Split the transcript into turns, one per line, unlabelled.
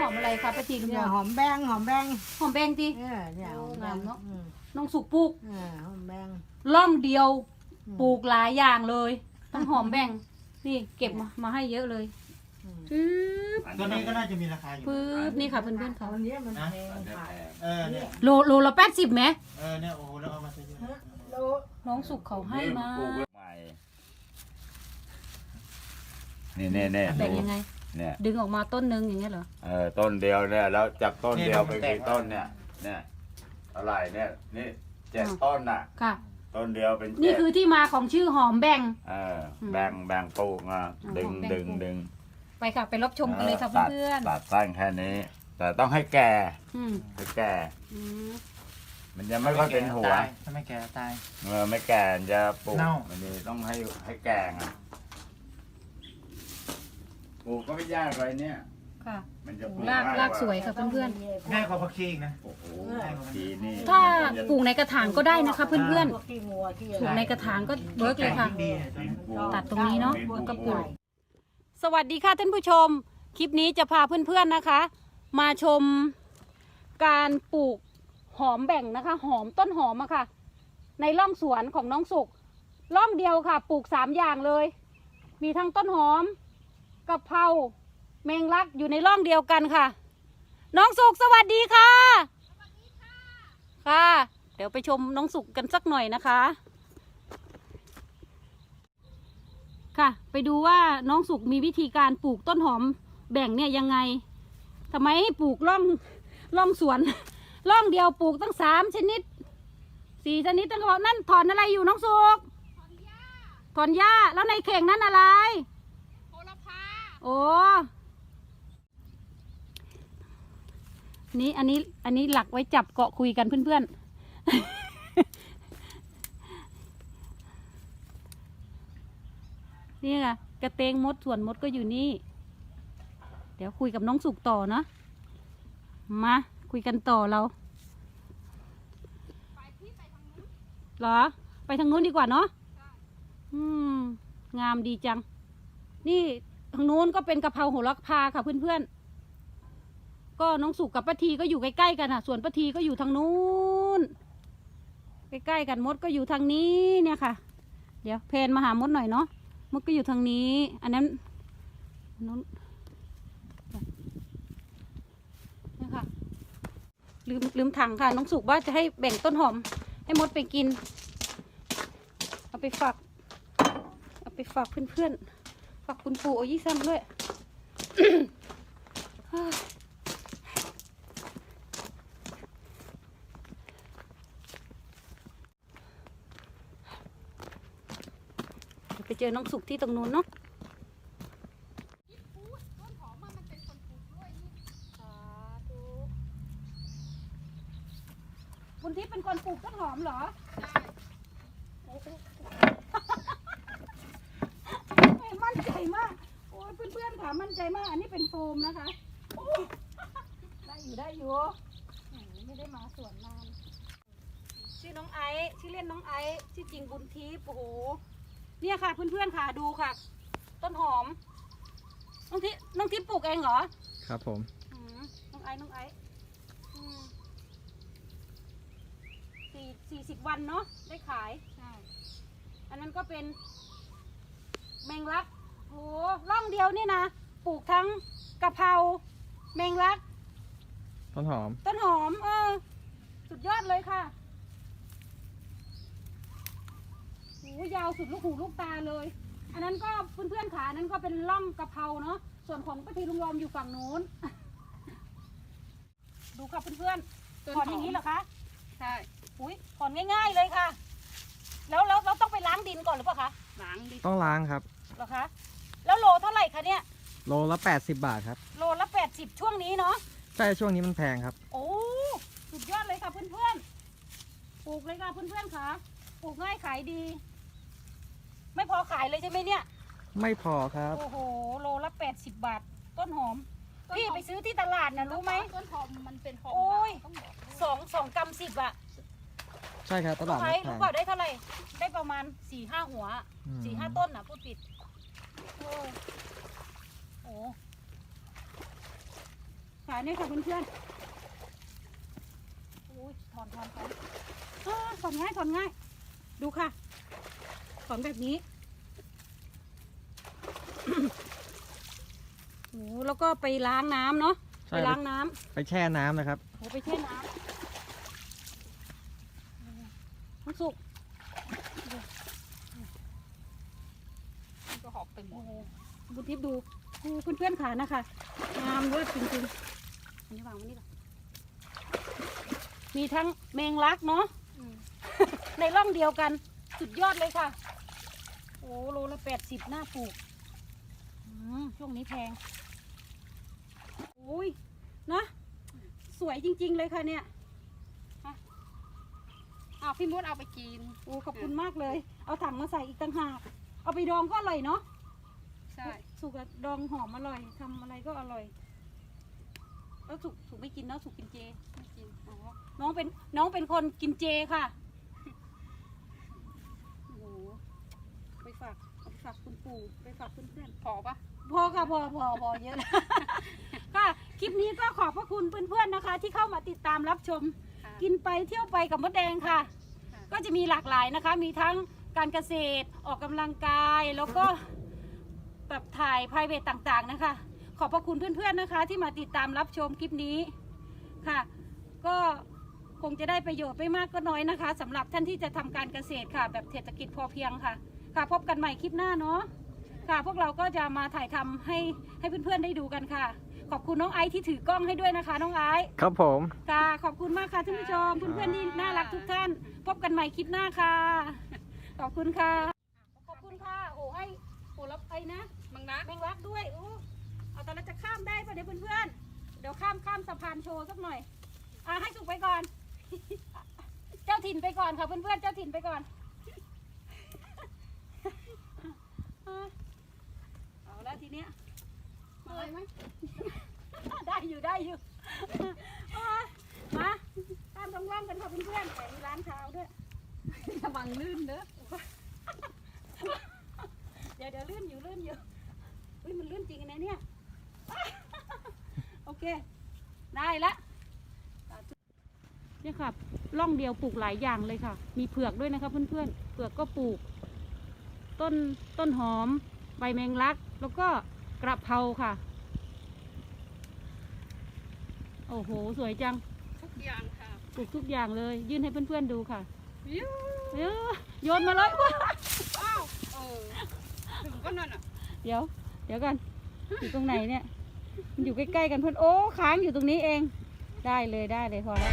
หอมอะไรคะป้าทีลุง
เนี่ย
ยอ
หอมแบงหอมแบง
หอมแบงจี
เออเนี่ยหอมแบ
งาม
ง
เนอะ
อืม
น้องสุกปลูก
เออหอมแบง
ร่องเดียว
อืม
ปลูกหลายอย่างเลยทั้งหอมแบ่งนี่เก็บมามาให้เยอะเลย
อืม
ปึ๊บ
ตัวนี้ก็น่าจะมีราคาอยู่
ปึ๊บนี่ค่ะเพื่อนๆ
ต
เขา
อนนี้มัน
นะ
แพงค่ะ
เออเนี่ย
โลโลละแปดสิบไหม
เออเนี่ยโอ้โหแล้วเอามาใช้เยอะ
โล
น้องสุกเขาให้มา
ปลูกใหม่นี่นี่นี่
แบ่งยังไง
เนี่ย
ดึงออกมาต้นนึงอย่างเงี้ยเหรอ
เออต้นเดียวเนี่ยแล้วจากต้นเดียวไปกี่ต้นเนี่ยเนี่ยอะไรเนี่ยนี่เจ็ดต้นน่ะ
ค่ะ
ต้นเดียวเป็น
นี่
เจ็ด
คือที่มาของชื่อหอมแบ่ง
เอออ
ม
แบ่งแบ่งปลูกอะ
อ๋อ
ดึง
แบ่ง
ดึง
ปลูก
ดึง
ไปค่ะไปรับชมกันเลยค่ะ
ตัด
เพื่อน
ตัดสั้นแค่นี้ แต่ต้องให้แก่
ๆอืม
ให้แก่
อืม
มันจะไม่ค่อยเป็นหัว
ตายถ้าไม่แก่ตาย
เออไม่แก่มันจะปลูก
เน่า
อันนี้ต้องให้ให้แก่ไงปลู กก็ไม่ยากเลยเนี่ย
ค่ะ
มันจะปลูก
ราก
ง่ย
รากสวยค่ะเพื่อน
ง่ายกว่าผักชีอีกนะ
โอ้โหทีนี่
ๆ ถ้าปลูกในกระถางก็ได้นะคะ เพื่อน
พวกขี้งัวขี้
ๆปลูกในกระถางก็เวิร์กเลยค่ะ
ดีเนี่ยตัวนี้
ตัดตรงนี้เนาะแล้วก็ปลูก สวัสดีค่ะท่านผู้ชม คลิปนี้จะพาเพื่อนๆนะคะ มาชมการปลูกหอมแบ่งนะคะ หอมต้นหอมอะค่ะ ในร่องสวนของน้องสุกร่องเดียวค่ะ ปลูกสามอย่างเลย มีทั้งต้นหอมกะเพราแมงลักอยู่ในร่องเดียวกันค่ะ น้องสุกสวัสดีค่ะ ค่ะ เดี๋ยวไปชมน้องสุกกันสักหน่อยนะคะ ค่ะ ไปดูว่าน้องสุกมีวิธีการปลูกต้นหอมแบ่งเนี่ยยังไงทำไมให้ปลูกร่องร่องสวน ร่องเดียวปลูกตั้งสามชนิดสี่ชนิดตั้งบอกนั่นถอนอะไรอยู่น้องสุกถอนหญ้าถอนหญ้าแล้วในเข่งนั้นอะไร โอ้นี่อันนี้อันนี้หลักไว้จับเกาะคุยกันเพื่อนๆ นี่ค่ะกระเตงมดส่วนมดก็อยู่นี่ เดี๋ยวคุยกับน้องสุกต่อเนาะมาคุยกันต่อเราหรอ ไปทางนู้นดีกว่าเนาะอืม งามดีจัง นี่ ทางนู้นก็เป็นกะเพราโหระพาค่ะเพื่อนๆ ก็น้องสุกกับป้าทีก็อยู่ใกล้ๆกันอะ ส่วนป้าทีก็อยู่ทางนู้น ใกล้ๆกันมดก็อยู่ทางนี้เนี่ยค่ะ เดี๋ยวเพนมาหามดหน่อยเนาะ มดก็อยู่ทางนี้ อันนั้นนู้นนี่ค่ะ ลืมลืมถังค่ะ น้องสุกว่าจะให้แบ่งต้นหอม ให้มดไปกิน เอาไปฝาก เอาไปฝากเพื่อนๆ ฝากคุณปู่โอยี่ซ้ำด้วยไปเจอน้องสุกที่ตรงนู้นเนาะบุญทิพย์เป็นคนปลูกต้นหอมเหรอ ใช่ มั่นใจมาก โอ้ยเพื่อนๆค่ะมั่นใจมาก อันนี้เป็นโฟมนะคะโอ้ได้อยู่ได้อยู่แหมไม่ได้มาสวนนาน ชื่อน้องไอซ์ชื่อเล่นน้องไอซ์ชื่อจริงบุญทิพย์โอ้โห เนี่ยค่ะเพื่อนๆค่ะดูค่ะ ต้นหอม น้องทิน้องทิพย์ปลูกเองเหรอ
ครับผม
อืมน้องไอซ์น้องไอซ์อืมสี่สี่สิบวันเนาะได้ขายใช่อันนั้นก็เป็นแมงลัก โหร่องเดียวนี่นะปลูกทั้งกะเพราแมงลัก
ต้นหอม
ต้นหอม เออ สุดยอดเลยค่ะโหยาวสุดลูกหูลูกตาเลย อันนั้นก็เพื่อนๆขาอันนั้นก็เป็นร่องกะเพราเนาะส่วนของป้าทีลุงยอมอยู่ฝั่งนู้น ดูค่ะเพื่อนๆถอนอย่างนี้เหรอคะใช่อุ้ยถอนง่าย ๆเลยค่ะ แล้วแล้วเราต้องไปล้างดินก่อนหรือเปล่าคะล้างดิน
ต้องล้างครับ
เหรอคะ แล้วโลเท่าไหร่คะเนี่ย
โลละ 80 บาทครับ
โลละแปดสิบช่วงนี้เนาะ
ใช่ช่วงนี้มันแพงครับ
โอ้สุดยอดเลยค่ะเพื่อนๆ ปลูกเลยค่ะเพื่อนๆค่ะ ปลูกง่ายขายดี ไม่พอขายเลยใช่ไหมเนี่ย
ไม่พอครับ
โอ้โห โลละแปดสิบบาท ต้นหอม พี่ไปซื้อที่ตลาดนะรู้ไหม
ต้นหอมมันเป็นหอม
โอ้ย
ต้องบอก
สองสองกรัมสิบอะ
ใช่ครับตลาด
ใช้
นัดแพ
รู้
ง
เปล่าได้เท่าไหร่ ได้ประมาณสี่ห้าหัว
อืม
สี่ห้าต้นนะพูดผิด โอ้โหขายเนี่ยค่ะเพื่อนๆโอ้ยถอนถอนถอนอ่าถอนง่ายถอนง่าย ดูค่ะถอนแบบนี้โอ้แล้วก็ไปล้างน้ำเนาะ
ใช่
ไปล้างน้ำ
ไปแช่น้ำนะครับ
โอ้ไปแช่น้ำมันสุก
ก็หอกไปหม
โอ้
ด
โหบุญทิพย์ดูดูเพื่อนๆขานะคะงามเลิศจริงๆอันนี้วางไว้นี่ก่อนมีทั้งแมงลักเนาะในร่องเดียวกัน สุดยอดเลยค่ะ โอ้โลละแปดสิบหน้าปลูกอืมช่วงนี้แพงโอ้ยนะสวยจริง ๆ เลยค่ะเนี่ย
อ้าวพี่มดเอาไปกิน
โอ้ขอบคุณมากเลย เอาถังมาใส่อีกต่างหาก เอาไปดองก็อร่อยเนาะ
ใช่
สุกอะดองหอมอร่อยทำอะไรก็อร่อย แล้วสุกสุกไม่กินเนาะสุกกินเจ
ไม่กิน
อ๋อน้องเป็นน้องเป็นคนกินเจค่ะโอ้โหไปฝากเอาไปฝากคุณปู่ไปฝากเพื่อนๆ
พอปะ
พอค่ะพอพอพอเยอะแล้ว ค่ะคลิปนี้ก็ขอบพระคุณเพื่อนๆนะคะ ที่เข้ามาติดตามรับชม
ค่ะ
กินไปเที่ยวไปกับมดแดงค่ะ
ค่ะ
ก็จะมีหลากหลายนะคะ มีทั้งการเกษตรออกกำลังกายแล้วก็ แบบถ่าย p r i v a t ต่างๆนะคะ ขอบพระคุณเพื่อนๆนะคะ ที่มาติดตามรับชมคลิปนี้ค่ะ ก็คงจะได้ประโยชน์ไม่มากก็น้อยนะคะสำหรับท่านที่จะทำการเกษตรค่ะ แบบเศรษฐกิจพอเพียงค่ะ ค่ะพบกันใหม่คลิปหน้าเนาะค่ะ พวกเราก็จะมาถ่ายทำให้ให้เพื่อนๆได้ดูกันค่ะ ขอบคุณน้องไอซ์ที่ถือกล้องให้ด้วยนะคะ น้องไอซ์
ครับผม
ค่ะขอบคุณมากค่ะท่านผู้ชมเพื่อนๆที่น่ารักทุกท่าน พบกันใหม่คลิปหน้าค่ะ ขอบคุณค่ะขอบคุณค่ะโอ้ให้โอ้รับไอ้นะ
มังนะ
แมงลักด้วยโอ้เอาแต่เราจะข้ามได้ปะเนี่ยเพื่อนๆเดี๋ยวข้ามข้ามสะพานโชว์สักหน่อยอะให้สุกไปก่อน เจ้าถิ่นไปก่อนค่ะเพื่อนๆเจ้าถิ่นไปก่อนอะเอาแล้วทีเนี้ยมาเลยไหมได้อยู่ได้อยู่อะมาตามตรงร่องกันค่ะเพื่อนๆแต่มีร้านเท้าด้วย
ระวังลื่นเด้อ
เดี๋ยวเดี๋ยวลื่นอยู่ลื่นอยู่อุ้ยมันลื่นจริงนะเนี่ย โอเค ได้ ละเนี่ยค่ะร่องเดียวปลูกหลายอย่างเลยค่ะ มีเผือกด้วยนะคะเพื่อนๆเผือกก็ปลูก ต้นต้นหอม ใบแมงลัก แล้วก็กระเพราค่ะ โอ้โห สวยจัง
ทุกอย่างค่ะ
ปลูกทุกอย่างเลย ยื่นให้เพื่อนๆดูค่ะ
วิว
เอ้ยโยนมาเลยว้า
อ้าวเออถึงก็นั่นอะ
เดี๋ยว เดี๋ยวกันอยู่ตรงไหนเนี่ยมัน อยู่ใกล้ๆกันเพื่อนโอ้ค้างอยู่ตรงนี้เอง ได้เลยได้เลยพอแล้ว